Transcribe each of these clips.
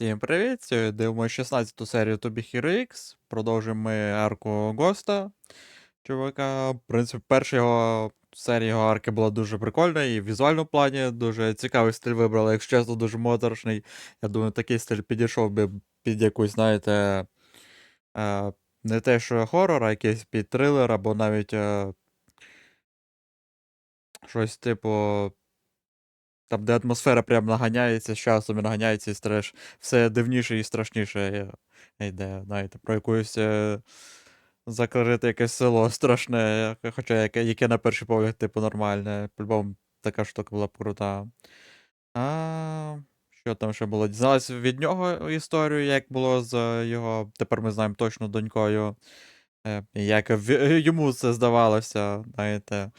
Всім привіт! Сьогодні дивимося 16 серію Hero X. Продовжуємо ми арку Госта. Чувака. В принципі, перша його серія його арки була дуже прикольна і в візуальному плані дуже цікавий стиль вибрали, якщо чесно, дуже моторошний. Я думаю, такий стиль підійшов би під якусь, знаєте, е, не те, що хорор, а якийсь під трилер, або навіть е, щось типу. Там, де атмосфера прям наганяється з часом і наганяється і страш... все дивніше і страшніше е, йде, знаєте, про якусь е... закрите якесь село страшне, хоча яке, яке на перший погляд, типу, нормальне. По-любому така штука була крута. А... Що там ще було? Дізналась від нього історію, як було з його, тепер ми знаємо точно донькою. Е, Як йому це здавалося, знаєте.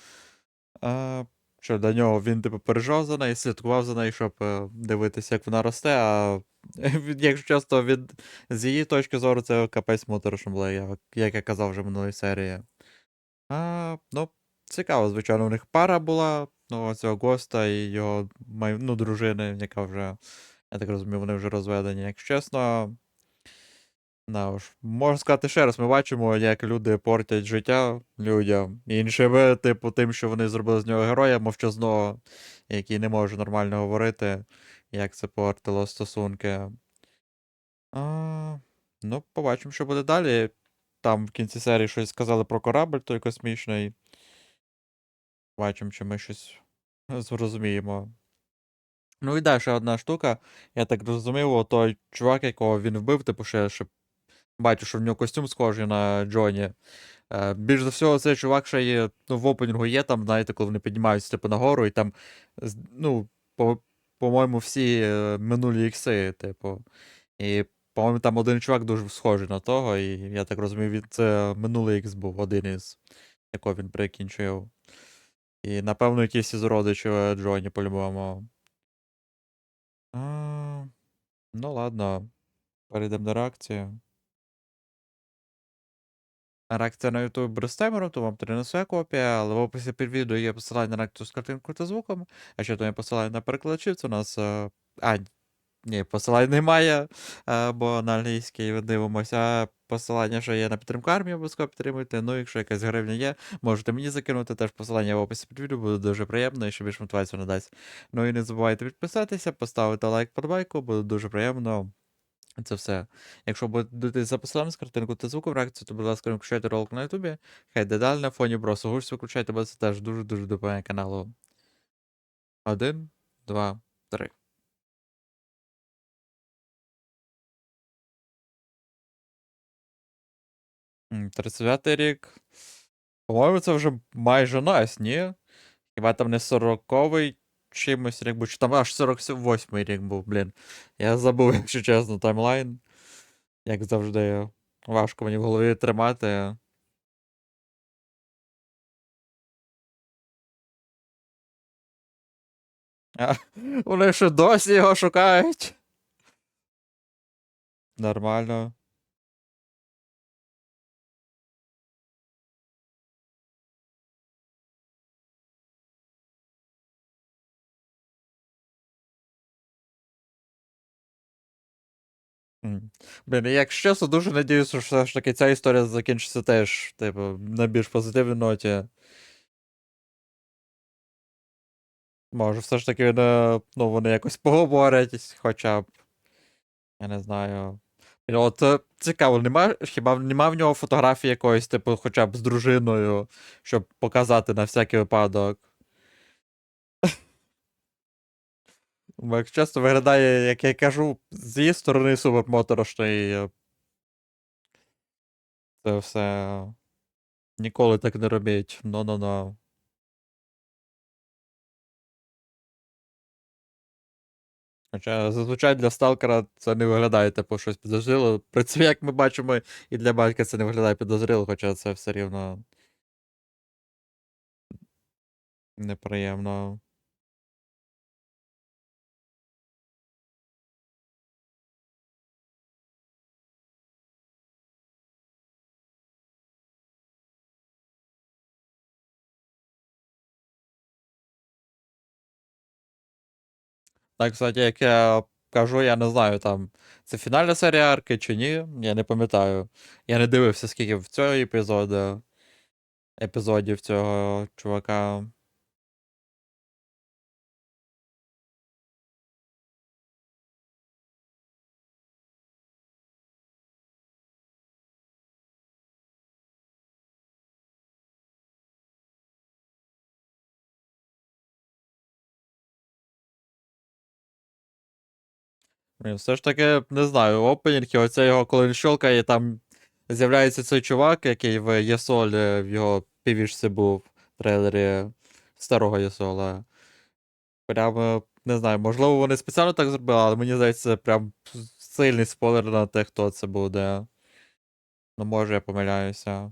А... Що для нього він, типу, переживав за неї, слідкував за нею, щоб е, дивитися, як вона росте, а якщо часто від з її точки зору, це капець моторошно було, як, я казав вже в минулій серії. А, Ну, цікаво, звичайно, у них пара була, ну, цього Госта і його ну, дружини, яка вже, я так розумію, вони вже розведені. Якщо чесно, Да, уж. Можна сказати ще раз, ми бачимо, як люди портять життя людям. Іншими, типу, тим, що вони зробили з нього героя мовчазного, який не може нормально говорити, як це портило стосунки. А, ну, побачимо, що буде далі. Там в кінці серії щось сказали про корабль той космічний. Бачимо, чи ми щось зрозуміємо. Ну і далі ще одна штука. Я так розумів, той чувак, якого він вбив, типу, ще, ще Бачу, що в нього костюм схожий на Джоні. Е, Більш за всього, цей чувак ще є, ну, в опенінгу є там, знаєте, коли вони піднімаються типу, нагору, і там, ну, по- по-моєму, всі е, минулі ікси, типу. І, по-моєму, там один чувак дуже схожий на того, і я так розумію, він це минулий ікс був, один із, якого він прикінчив. І, напевно, якісь із родичів е, Джоні по-любому. Ну, ладно. Перейдемо до реакції. Реакція на YouTube Брестаймеру, то вам принесе копія, але в описі під відео є посилання на реакцію з картинкою та звуком. А ще там є посилання на перекладачів, це у нас. е, А, ні, посилань немає, е, бо на англійській ви дивимося. Посилання, що є на підтримку армії, обов'язково підтримуйте. Ну, якщо якась гривня є, можете мені закинути теж посилання в описі під відео, буде дуже приємно і ще більш мотивацію надасть. Ну і не забувайте підписатися, поставити лайк подбайку, буде дуже приємно. Це все. Якщо будете за посиланням з картинку та звуком реакцію, то, будь ласка, включайте ролик на Ютубі. Хай дедаль на фоні бросу. Гусь виключайте, бо це теж дуже-дуже допомагає каналу. Один, два, три. 39-й рік. По-моєму, це вже майже нас, ні? Хіба там не 40-й чимось рік був, чи там аж 48-й рік був, блін. Я забув, якщо чесно, таймлайн. Як завжди, важко мені в голові тримати. А, Вони ще досі його шукають. Нормально. Блін, якщо чесно, дуже надіюся, що все ж таки ця історія закінчиться теж, типу, на більш позитивній ноті. Може, все ж таки вони, ну, вони якось поговорять, хоча б. Я не знаю. От е, цікаво, нема, хіба нема в нього фотографії якоїсь, типу, хоча б з дружиною, щоб показати на всякий випадок. Бо, якщо чесно, виглядає, як я кажу, з її сторони супер моторошно е, це все. Ніколи так не робіть. Ну-ну-ну. Хоча зазвичай для сталкера це не виглядає типу щось підозріло. При цьому, як ми бачимо, і для батька це не виглядає підозріло, хоча це все рівно неприємно. Так, кстати, як я кажу, я не знаю, там, це фінальна серія арки чи ні, я не пам'ятаю. Я не дивився, скільки в цього епізоду, епізодів цього чувака. Все ж таки, не знаю, опенінг, і оце його, коли він щелкає, і там з'являється цей чувак, який в Єсолі в його півішці був в трейлері старого Єсола. Прямо, не знаю, можливо, вони спеціально так зробили, але мені здається, прям сильний спойлер на те, хто це буде. Ну, може, я помиляюся.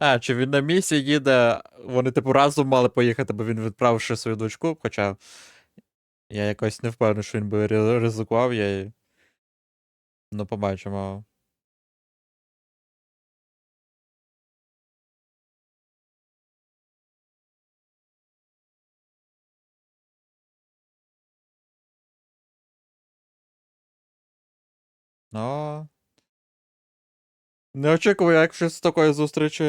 А, чи він на місії їде, вони, типу, разом мали поїхати, бо він відправив ще свою дочку, хоча я якось не впевнений, що він би ри- ризикував її. Ну, побачимо. Ну. Не очікував, як щось з такої зустрічі.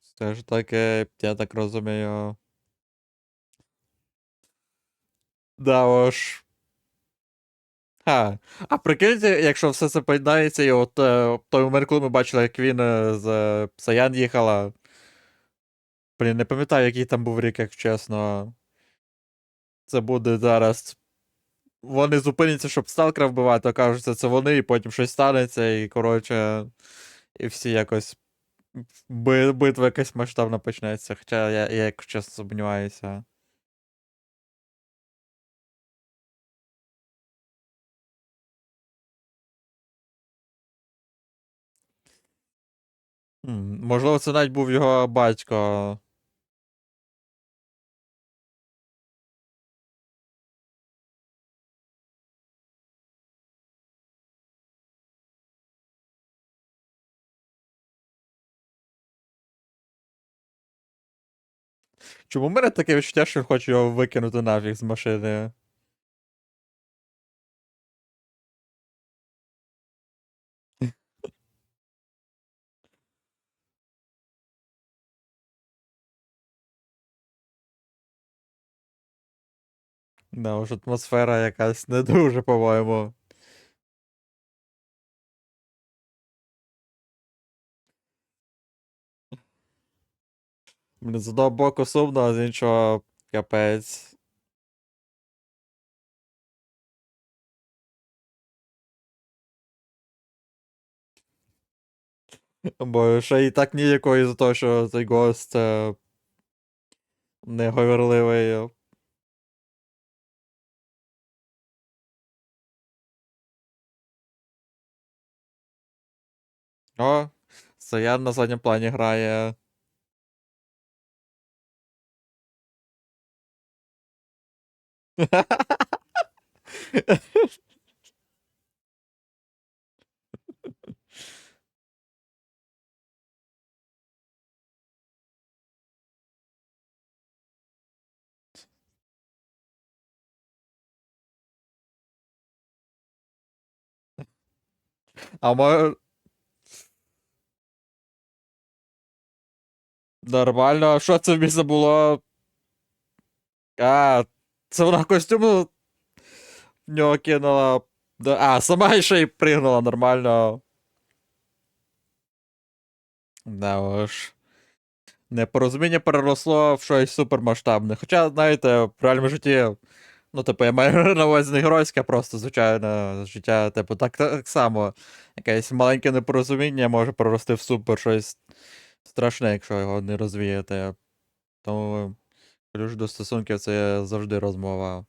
Все ж таки, я так розумію. Да уж. Ха. А прикиньте, якщо все це поєднається, і от е, той момент, коли ми бачили, як він е, з Саян їхала. Блін, не пам'ятаю, який там був рік, як чесно. Це буде зараз. Вони зупиняться, щоб сталкера вбивати, окажуться, це вони, і потім щось станеться, і, коротше, і всі якось. Битва якась масштабна почнеться. Хоча я, я як чесно сумніваюся. Можливо, це навіть був його батько. Чому в мене таке відчуття, що хочу його викинути нафіг з машини? Да, уж атмосфера якась не дуже, по-моєму. З одного боку сумно, а з іншого капець. Бо ще і так ніякого із-за того, що цей гост е, неговірливий. О, Саян на задньому плані грає. Може. Нормально, що це місце було? А, це вона костюм в нього кинула. А, сама ще й пригнула нормально. Да уж. Непорозуміння переросло в щось супермасштабне. Хоча, знаєте, в реальному житті. Ну, типу, я маю на увазі не геройське, просто звичайне життя, типу, так, так само. Якесь маленьке непорозуміння може перерости в супер щось страшне, якщо його не розвіяти. Тому Ключ до стосунків це завжди розмова.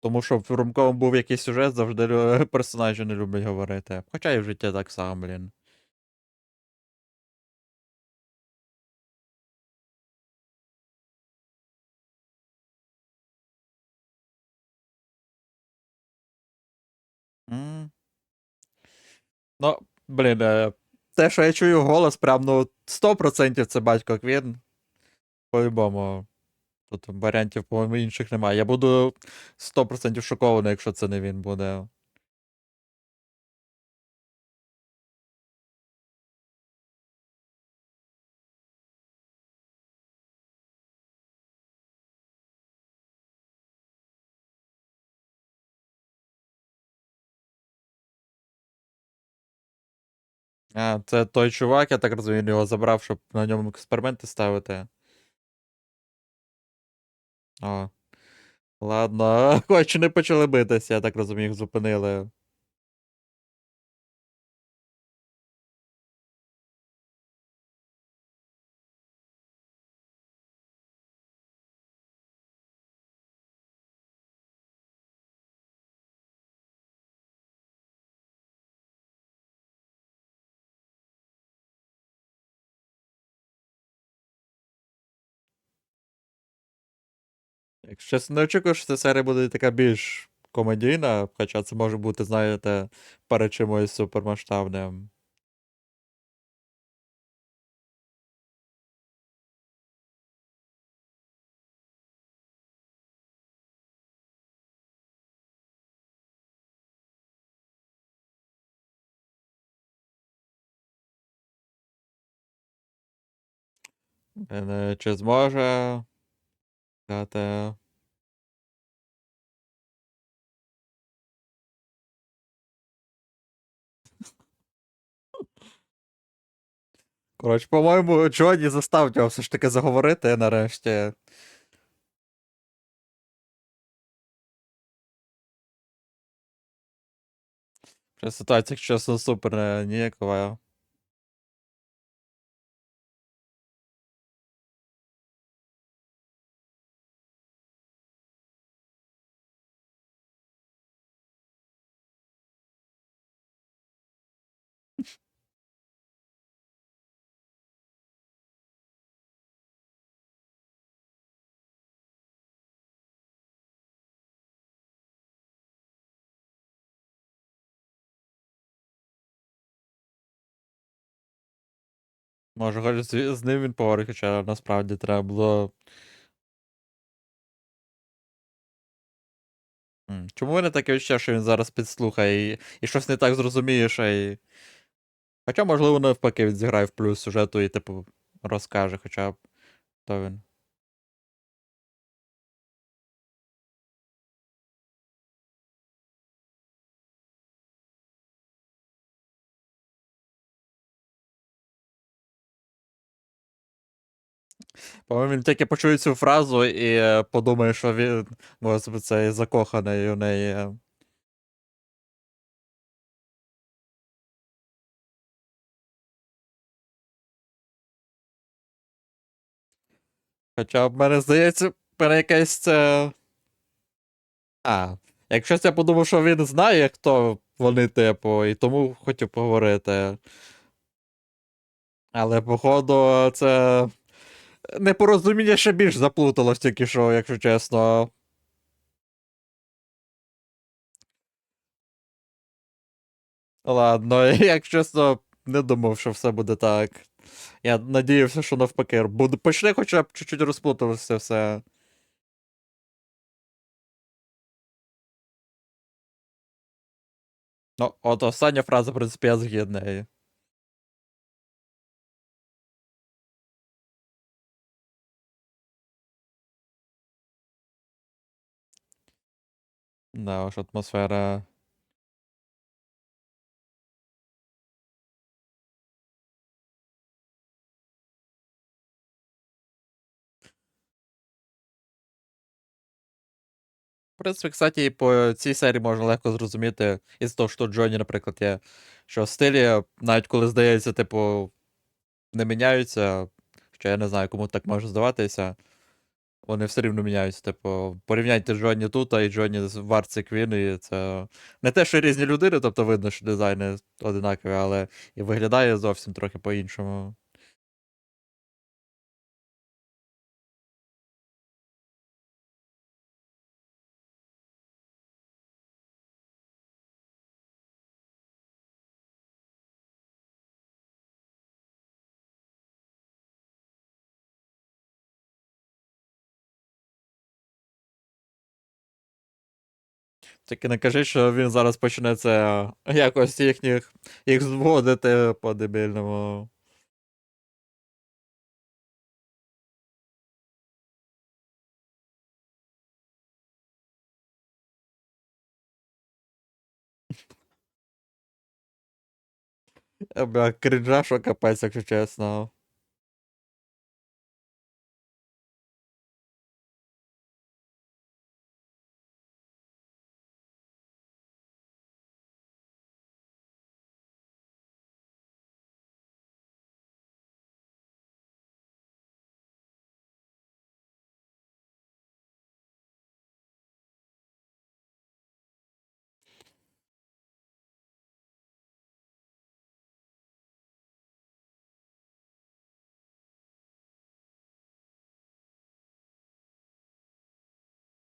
Тому що в Фрумком був якийсь сюжет, завжди персонажі не люблять говорити. Хоча і в житті так само, блін. Ну, блін, е, те, що я чую голос, прям ну 100% це батько Квін. По-любому. Тут варіантів, по-моєму, інших немає. Я буду 100% шокований, якщо це не він буде. А, це той чувак, я так розумію, його забрав, щоб на ньому експерименти ставити. О. Ладно, хоч не почали битися, я так розумію, їх зупинили. Якщо чесно, не очікую, що ця серія буде така більш комедійна, хоча це може бути, знаєте, перед чимось супермасштабним. Е, Чи зможе сказати. Коротше, по-моєму, Джоні заставить його все ж таки заговорити нарешті. Ситуація, чесно, супер е, ніякова. Може, хоч з, з ним він поговорить, хоча насправді треба було. Чому в мене таке відчуття, що він зараз підслухає і, і щось не так зрозумієш, а й. Хоча, можливо, навпаки, він зіграє в плюс сюжету і, типу, розкаже хоча б, то він. По-моєму, він тільки почує цю фразу і е, подумає, що він, може, це закоханий у неї. Хоча в мене здається, мене якесь це. А, якщо я подумав, що він знає, хто вони, типу, і тому хотів поговорити. Але, походу, це. Непорозуміння ще більш заплуталось тільки що, якщо чесно. Ладно, як чесно, не думав, що все буде так. Я надіявся, що навпаки, буде почне хоча б чуть-чуть розплуталося все. Ну, от остання фраза, в принципі, я згідний. Да, уж атмосфера. В принципі, кстати, і по цій серії можна легко зрозуміти із того, що Джоні, наприклад, є, що стилі, навіть коли здається, типу, не міняються, що я не знаю, кому так може здаватися. Вони все рівно міняються. Типу, порівняйте Джоні тут і Джоні з Варці Квін, і це не те, що різні людини, тобто видно, що дизайни одинакові, але і виглядає зовсім трохи по-іншому. Тільки не кажи, що він зараз почне це якось їхніх їх зводити по-дебільному. Е, Бля, крінжа, що капець, якщо чесно.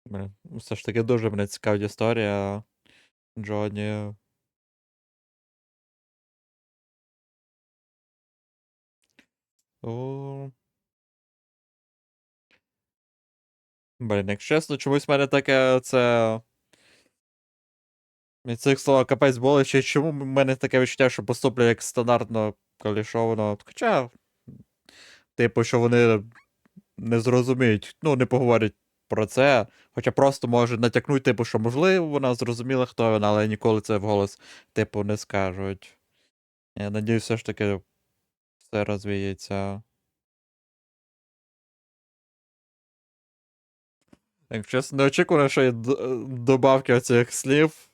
Ну, все ж таки дуже мене цікавить історія Джоні. О. Блін, якщо чесно, чомусь в мене таке це. Від цих слова капець боляче, чому в мене таке відчуття, що поступлю як стандартно колішовано. Хоча, типу, що вони не зрозуміють, ну, не поговорять про це. Хоча просто можуть натякнути, типу, що можливо, вона зрозуміла, хто вона, але ніколи це вголос, типу, не скажуть. Я надіюсь, все ж таки все розвіється. Якщо чесно, не очікувано, що є добавки оцих слів.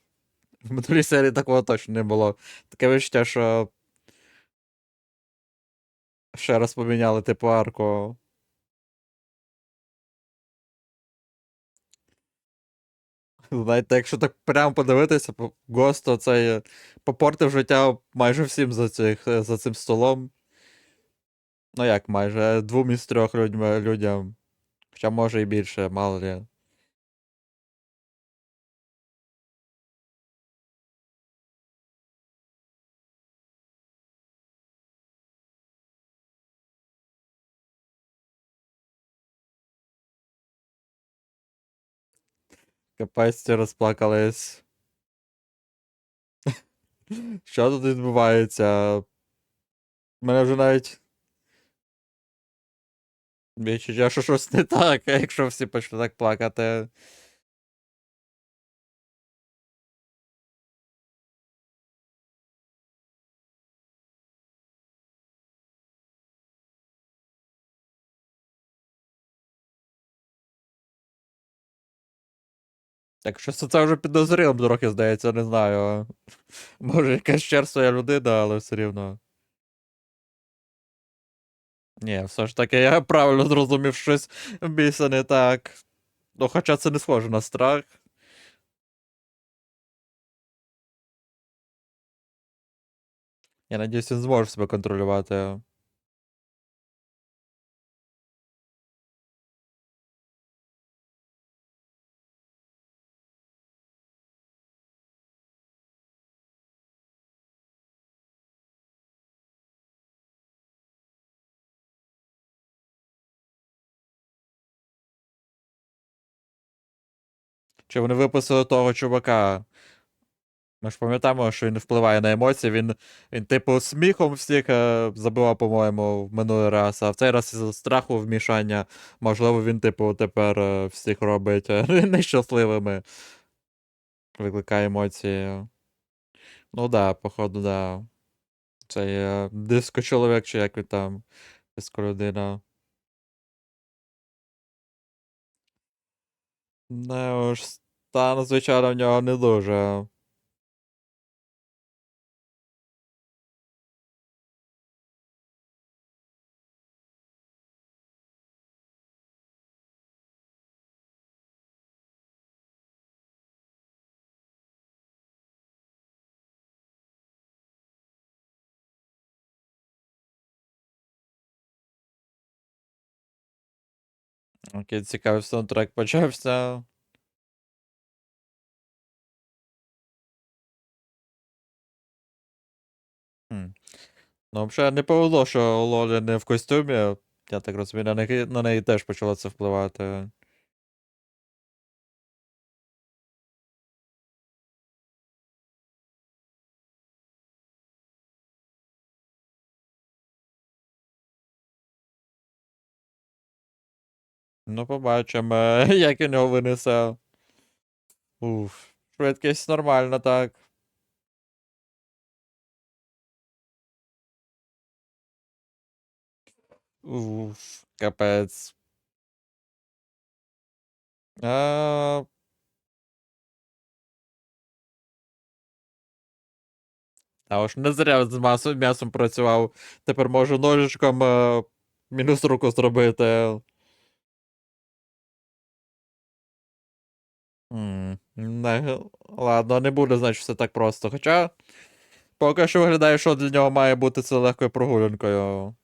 В минулій серії такого точно не було. Таке відчуття, що ще раз поміняли типу арку. Знаєте, якщо так прямо подивитися, по- Госто цей попортив життя майже всім за, цих, за цим столом. Ну як майже, двом із трьох людьми, людям. Хоча може і більше, мало ли. Капець розплакались. Що тут відбувається? Мене вже навіть. Відчуття, що щось не так, якщо всі почнуть так плакати. Так що це вже підозрілим трохи здається, не знаю. Може, якась черствая людина, але все рівно. Ні, все ж таки, я правильно зрозумів щось більше не так. Ну, хоча це не схоже на страх. Я надіюсь, він зможе себе контролювати. Чи вони виписали того чувака? Ми ж пам'ятаємо, що він впливає на емоції, він, він типу, сміхом всіх е, забивав, по-моєму, в минулий раз, а в цей раз із страху вмішання, можливо, він, типу, тепер е, всіх робить е, нещасливими. Викликає емоції. Ну да, походу, да. Цей диско-чоловік, чи як він там, диско-людина. Не уж стан, звичайно, в нього не дуже. Окей, цікавий саундтрек почався. Ну, взагалі не повело, що Лолі не в костюмі. Я так розумію, на неї, на неї теж почало це впливати. Ну, побачимо, як він нього винесе. Уф, швидкість нормальна, так. Уф, капець. А... А уж не зря з масою м'ясом працював. Тепер можу ножичком е, мінус руку зробити. М, Не, ладно, не буде, значить, все так просто. Хоча поки що виглядає, що для нього має бути це легкою прогулянкою.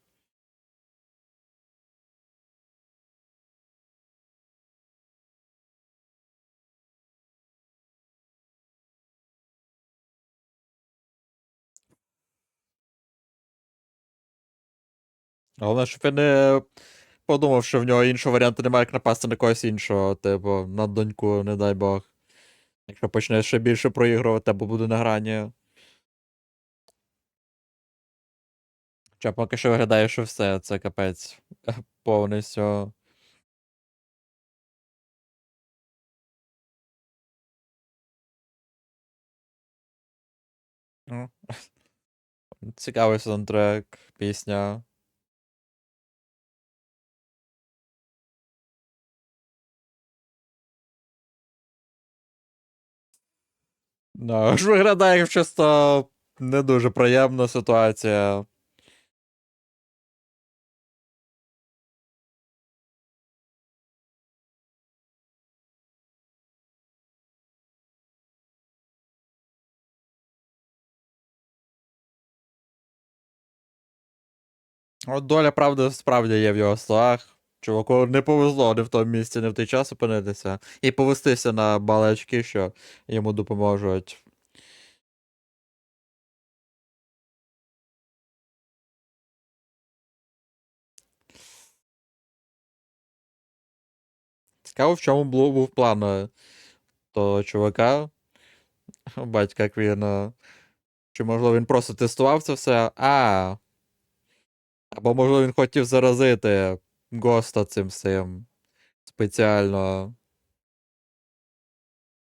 Головне, щоб він не подумав, що в нього іншого варіанту немає, як напасти на когось іншого, типу, на доньку, не дай Бог. Якщо почне ще більше проігрувати або буде на грані. Хоча поки що виглядає, що все, це капець повністю. Ну, Цікавий саундтрек, пісня. Ну, ж виглядає як чисто не дуже приємна ситуація. От доля правди справді є в його словах. Чуваку не повезло не в тому місці, не в той час опинитися. І повестися на балачки, що йому допоможуть. Цікаво, в чому був план е, того чувака. Батька Квіна. Чи можливо він просто тестував це все? А. Або можливо він хотів заразити Госта цим всім. Спеціально.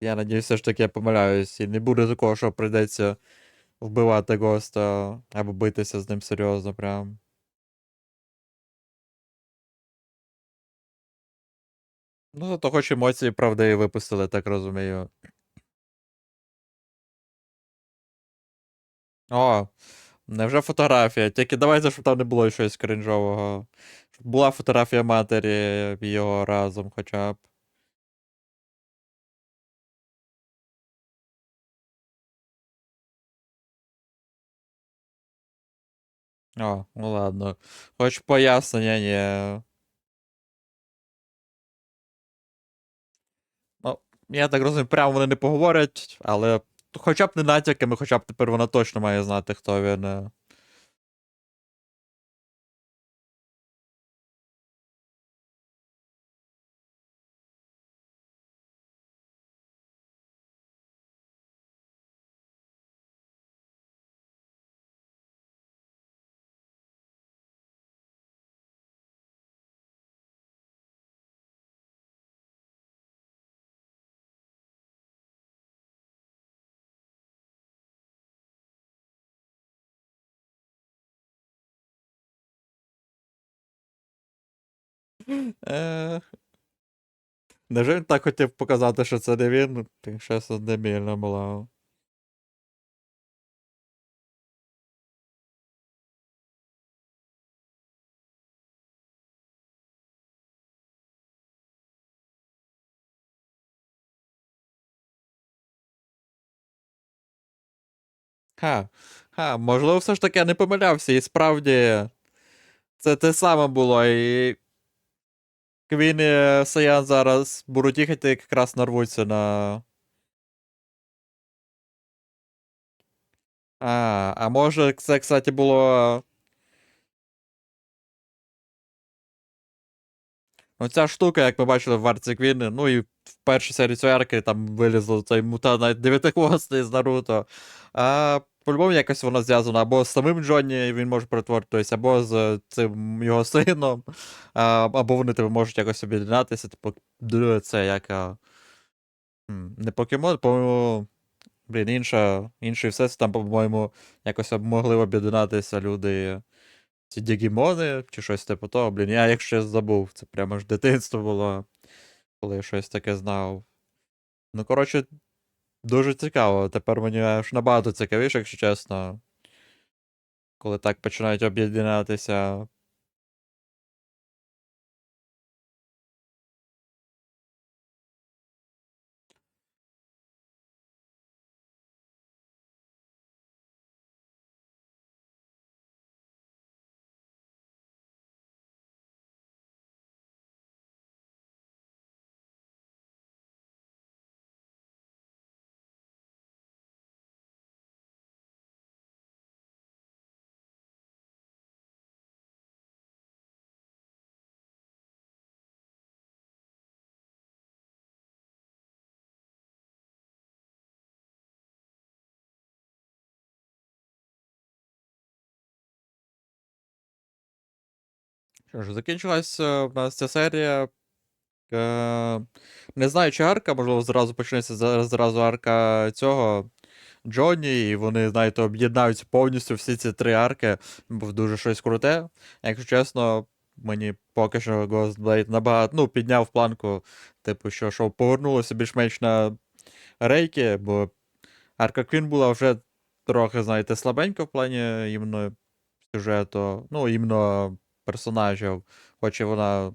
Я надіюсь, все ж таки я помиляюсь. І не буде такого, що прийдеться вбивати Госта або битися з ним серйозно прям. Ну, зато хоч емоції правдиві випустили, так розумію. О, невже фотографія? Тільки давайте, щоб там не було щось кринжового. Щоб була фотографія матері його разом хоча б. О, ну ладно. Хоч пояснення, ні. Ну, я так розумію, прямо вони не поговорять, але хоча б не натяками, хоча б тепер вона точно має знати, хто він. Невже він так хотів показати, що це не він? Так щось дебільно було. Ха, ха, можливо, все ж таки я не помилявся, і справді це те саме було, і Квін і Саян зараз будуть їхати, якраз нарвуться на. А, а може це, кстати, було. Оця штука, як ми бачили в Арці Квіни, ну і в першій серії цієї арки там вилізло цей мутант дев'ятихвостий з Наруто. А по-любому якось воно зв'язано або з самим Джонні він може перетворитись, або з цим його сином, або вони тебе можуть якось об'єднатися. Типу, це як. Не покемон, по-моєму. Блін, інша, інший всесвіт, там, по-моєму, якось могли об'єднатися люди. Ці дігімони чи щось типу того. Блін, я якщо забув, це прямо ж дитинство було, коли я щось таке знав. Ну, коротше, дуже цікаво. Тепер мені аж набагато цікавіше, якщо чесно. Коли так починають об'єднатися. Що ж, закінчилась е, в нас ця серія. Е, не знаю, чи арка, можливо, зразу почнеться зразу арка цього Джонні, і вони, знаєте, об'єднаються повністю всі ці три арки. Був дуже щось круте. Якщо чесно, мені поки що Ghostblade набагато ну, підняв планку, типу, що, що повернулося більш-менш на рейки, бо Арка Квін була вже трохи, знаєте, слабенька в плані іменно сюжету, ну, іменно персонажів. Хоч і вона.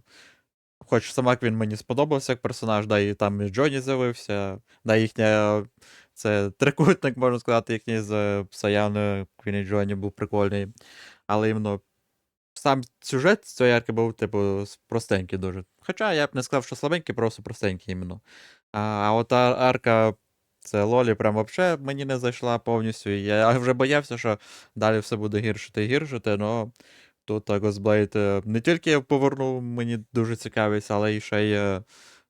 Хоч сама Квін мені сподобався як персонаж, да і там і Джоні з'явився, да їхня. Це трикутник, можна сказати, їхній з Саяною Квін і Джоні був прикольний. Але іменно сам сюжет цієї арки був, типу, простенький дуже. Хоча я б не сказав, що слабенький, просто простенький іменно. А, а от арка це Лолі прям вообще мені не зайшла повністю. Я вже боявся, що далі все буде гіршити і гіршити, але тут Ghostblade е, не тільки повернув мені дуже цікавість, але і ще е,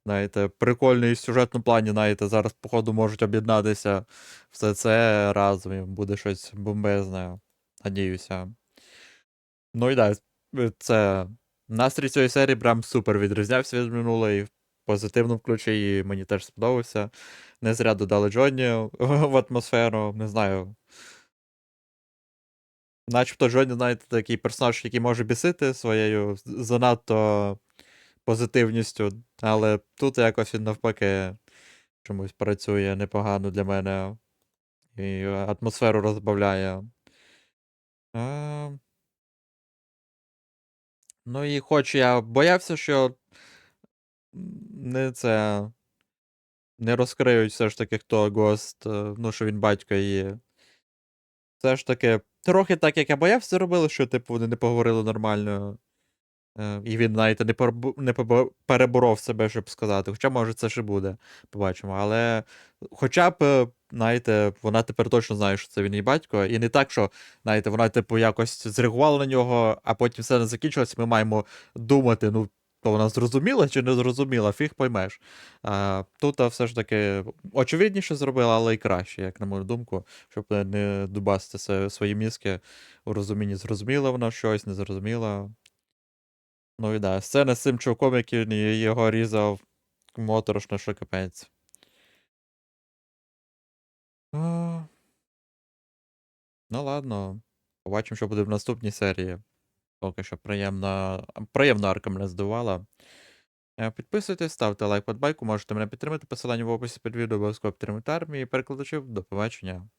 знаєте, прикольний в сюжетному плані, знаєте, зараз, походу, можуть об'єднатися все це разом і буде щось бомбезне. Надіюся. Ну і да, це настрій цієї серії прям супер відрізнявся від минулої в позитивному ключі, і мені теж сподобався. Не зря додали Джонні в атмосферу, не знаю. Начебто Джонні, знаєте, такий персонаж, який може бісити своєю занадто позитивністю, але тут якось він навпаки чомусь працює непогано для мене. І атмосферу розбавляє. А... Ну і хоч я боявся, що не це. Не розкриють все ж таки, хто Гост, е, ну, що він батько її. Все ж таки, трохи так, як я боявся, зробили, що, типу, вони не поговорили нормально. Е, І він, знаєте, не, перебо- не переборов себе, щоб сказати. Хоча, може, це ще буде, побачимо. Але хоча б, е, знаєте, вона тепер точно знає, що це він її батько. І не так, що, знаєте, вона, типу, якось зреагувала на нього, а потім все не закінчилось, ми маємо думати, ну, то вона зрозуміла чи не зрозуміла, фіг поймеш. А, тут все ж таки очевидніше зробила, але й краще, як на мою думку, щоб не- дубасити свої мізки у розумінні, зрозуміла вона щось, не зрозуміла. Ну і да, сцена з цим чуваком, який його різав, моторошно, що капець. Ну ладно, побачимо, що буде в наступній серії. Поки що приємна, приємна арка мене здивувала. Е, Підписуйтесь, ставте лайк подбайку, можете мене підтримати. Посилання в описі під відео, обов'язково підтримати армії. Перекладачів, до побачення.